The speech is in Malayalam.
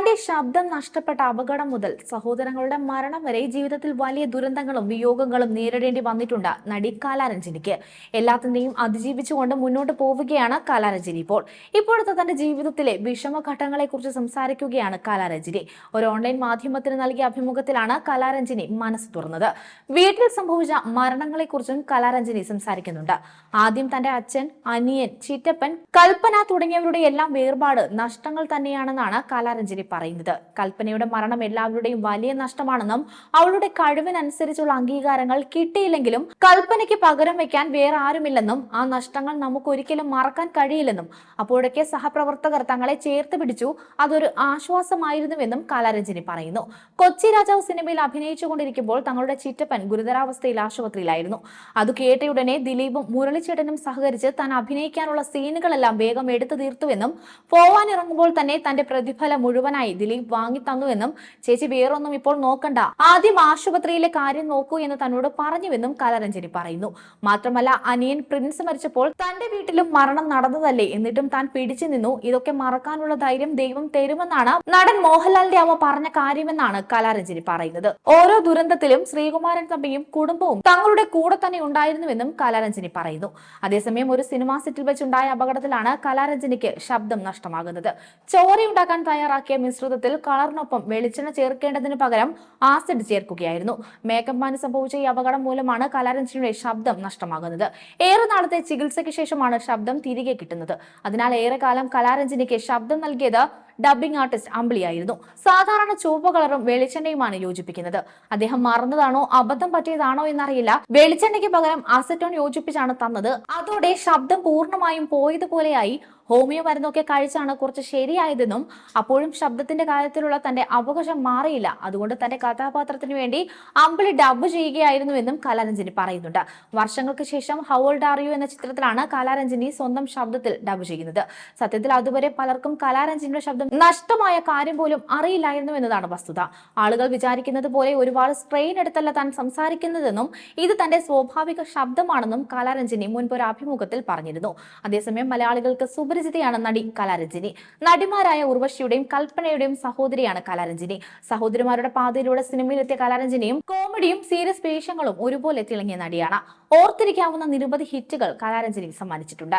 തന്റെ ശബ്ദം നഷ്ടപ്പെട്ട അപകടം മുതൽ സഹോദരങ്ങളുടെ മരണം വരെ ജീവിതത്തിൽ വലിയ ദുരന്തങ്ങളും വിയോഗങ്ങളും നേരിടേണ്ടി വന്നിട്ടുണ്ട്. നടി കാലാരഞ്ജനിക്ക് എല്ലാത്തിന്റെയും അതിജീവിച്ചുകൊണ്ട് മുന്നോട്ട് പോവുകയാണ് കാലാരഞ്ജനി ഇപ്പോൾ. ഇപ്പോഴത്തെ തന്റെ ജീവിതത്തിലെ വിഷമഘട്ടങ്ങളെ കുറിച്ച് സംസാരിക്കുകയാണ് കാലാരഞ്ജനി. ഒരു ഓൺലൈൻ മാധ്യമത്തിന് നൽകിയ അഭിമുഖത്തിലാണ് കലാരഞ്ജനി മനസ്സ് തുറന്നത്. വീട്ടിൽ സംഭവിച്ച മരണങ്ങളെക്കുറിച്ചും കലാരഞ്ജനി സംസാരിക്കുന്നുണ്ട്. ആദ്യം തന്റെ അച്ഛൻ അനിയൻ ചിറ്റപ്പൻ കൽപ്പന തുടങ്ങിയവരുടെ എല്ലാം വേർപാട് നഷ്ടങ്ങൾ തന്നെയാണെന്നാണ് കലാരഞ്ജനി പറയുന്നത്. കൽപ്പനയുടെ മരണം എല്ലാവരുടെയും വലിയ നഷ്ടമാണെന്നും അവളുടെ കഴിവിനനുസരിച്ചുള്ള അംഗീകാരങ്ങൾ കിട്ടിയില്ലെങ്കിലും കൽപ്പനയ്ക്ക് പകരം വെക്കാൻ വേറെ ആരുമില്ലെന്നും ആ നഷ്ടങ്ങൾ നമുക്ക് ഒരിക്കലും മറക്കാൻ കഴിയില്ലെന്നും അപ്പോഴൊക്കെ സഹപ്രവർത്തകർ തങ്ങളെ ചേർത്ത് പിടിച്ചു. അതൊരു ആശ്വാസമായിരുന്നുവെന്നും കലാരഞ്ജനി പറയുന്നു. കൊച്ചി രാജാവ് സിനിമയിൽ അഭിനയിച്ചുകൊണ്ടിരിക്കുമ്പോൾ തങ്ങളുടെ ചിറ്റപ്പൻ ഗുരുതരാവസ്ഥയിൽ ആശുപത്രിയിലായിരുന്നു. അത് കേട്ടയുടനെ ദിലീപും മുരളിച്ചേട്ടനും സഹകരിച്ച് താൻ അഭിനയിക്കാനുള്ള സീനുകളെല്ലാം വേഗം എടുത്തു തീർത്തുവെന്നും പോവാനിറങ്ങുമ്പോൾ തന്നെ തന്റെ പ്രതിഫലം മുഴുവനായി ദിലീപ് വാങ്ങി തന്നുവെന്നും ചേച്ചി വേറൊന്നും ഇപ്പോൾ നോക്കണ്ട. ആദ്യം ആശുപത്രിയിലെ കാര്യം നോക്കൂ എന്ന് തന്നോട് പറഞ്ഞുവെന്നും കലരഞ്ജനി പറയുന്നു. മാത്രമല്ല അനിയൻ പ്രിൻസ് മരിച്ചപ്പോൾ തന്റെ വീട്ടിലും മരണം നടന്നതല്ലേ എന്നിട്ടും താൻ പിടിച്ചു നിന്നു. ഇതൊക്കെ മറക്കാനുള്ള ധൈര്യം ദൈവം തരുമെന്നാണ് നടൻ മോഹൻലാലിന്റെ അമ്മ പറഞ്ഞ കാര്യമെന്നാണ് കലാരഞ്ജനി പറയുന്നത്. ഓരോ ദുരന്തത്തിലും ശ്രീകുമാരൻ തമ്പിയും കുടുംബവും തങ്ങളുടെ കൂടെ തന്നെ ഉണ്ടായിരുന്നുവെന്നും കലാരഞ്ജനി പറയുന്നു. അതേസമയം ഒരു സിനിമാ സെറ്റിൽ വെച്ചുണ്ടായ അപകടത്തിലാണ് കലാരഞ്ജനിക്ക് ശബ്ദം നഷ്ടമാകുന്നത്. ചോരയുണ്ടാക്കാൻ തയ്യാറാക്കിയ മിശ്രിതത്തിൽ കളറിനൊപ്പം വെളിച്ചെണ്ണ ചേർക്കേണ്ടതിന് പകരം ആസിഡ് ചേർക്കുകയായിരുന്നു. മേക്കപ്പ് മാന് സംഭവിച്ച ഈ അപകടം മൂലമാണ് കലാരഞ്ജനിയുടെ ശബ്ദം നഷ്ടമാകുന്നത്. ഏറെ നാളത്തെ ചികിത്സയ്ക്ക് ശേഷമാണ് ശബ്ദം തിരികെ കിട്ടുന്നത്. അതിനാൽ ഏറെക്കാലം കലാരഞ്ജനിക്ക് ശബ്ദം നൽകിയത് ഡബ്ബിംഗ് ആർട്ടിസ്റ്റ് അമ്പിളിയായിരുന്നു. സാധാരണ ചുവപ്പ് കളറും വെളിച്ചെണ്ണയുമാണ് യോജിപ്പിക്കുന്നത്. അദ്ദേഹം മറന്നതാണോ അബദ്ധം പറ്റിയതാണോ എന്നറിയില്ല. വെളിച്ചെണ്ണയ്ക്ക് പകരം അസറ്റോൺ യോജിപ്പിച്ചാണ് തന്നത്. അതോടെ ശബ്ദം പൂർണമായും പോയതുപോലെയായി. ഹോമിയോ മരുന്നൊക്കെ കഴിച്ചാണ് കുറച്ച് ശരിയായതെന്നും അപ്പോഴും ശബ്ദത്തിന്റെ കാര്യത്തിലുള്ള തന്റെ അവകാശം മാറിയില്ല. അതുകൊണ്ട് തന്റെ കഥാപാത്രത്തിന് വേണ്ടി അമ്പിളി ഡബ് ചെയ്യുകയായിരുന്നുവെന്നും കലാരഞ്ജനി പറയുന്നുണ്ട്. വർഷങ്ങൾക്ക് ശേഷം ഹൗൾഡ് ആറിയു എന്ന ചിത്രത്തിലാണ് കലാരഞ്ജനി സ്വന്തം ശബ്ദത്തിൽ ഡബ് ചെയ്യുന്നത്. സത്യത്തിൽ അതുവരെ പലർക്കും കലാരഞ്ജനിയുടെ ശബ്ദം നഷ്ടമായ കാര്യം പോലും അറിയില്ലായിരുന്നു എന്നതാണ് വസ്തുത. ആളുകൾ വിചാരിക്കുന്നത് പോലെ ഒരുപാട് സ്ട്രെയിൻ എടുത്തല്ല താൻ സംസാരിക്കുന്നതെന്നും ഇത് തന്റെ സ്വാഭാവിക ശബ്ദമാണെന്നും കലാരഞ്ജിനി മുൻപ് ഒരു അഭിമുഖത്തിൽ പറഞ്ഞിരുന്നു. അതേസമയം മലയാളികൾക്ക് സുപരിചിതയാണ് നടി കലാരഞ്ജിനി. നടിമാരായ ഉർവശിയുടെയും കൽപ്പനയുടെയും സഹോദരിയാണ് കലാരഞ്ജിനി. സഹോദരിമാരുടെ പാതയിലൂടെ സിനിമയിലെത്തിയ കലാരഞ്ജിനിയും കോമഡിയും സീരിയസ് വേഷങ്ങളും ഒരുപോലെ തിളങ്ങിയ നടിയാണ്. ഓർത്തിരിക്കാവുന്ന നിരവധി ഹിറ്റുകൾ കലാരഞ്ജിനി സമ്മാനിച്ചിട്ടുണ്ട്.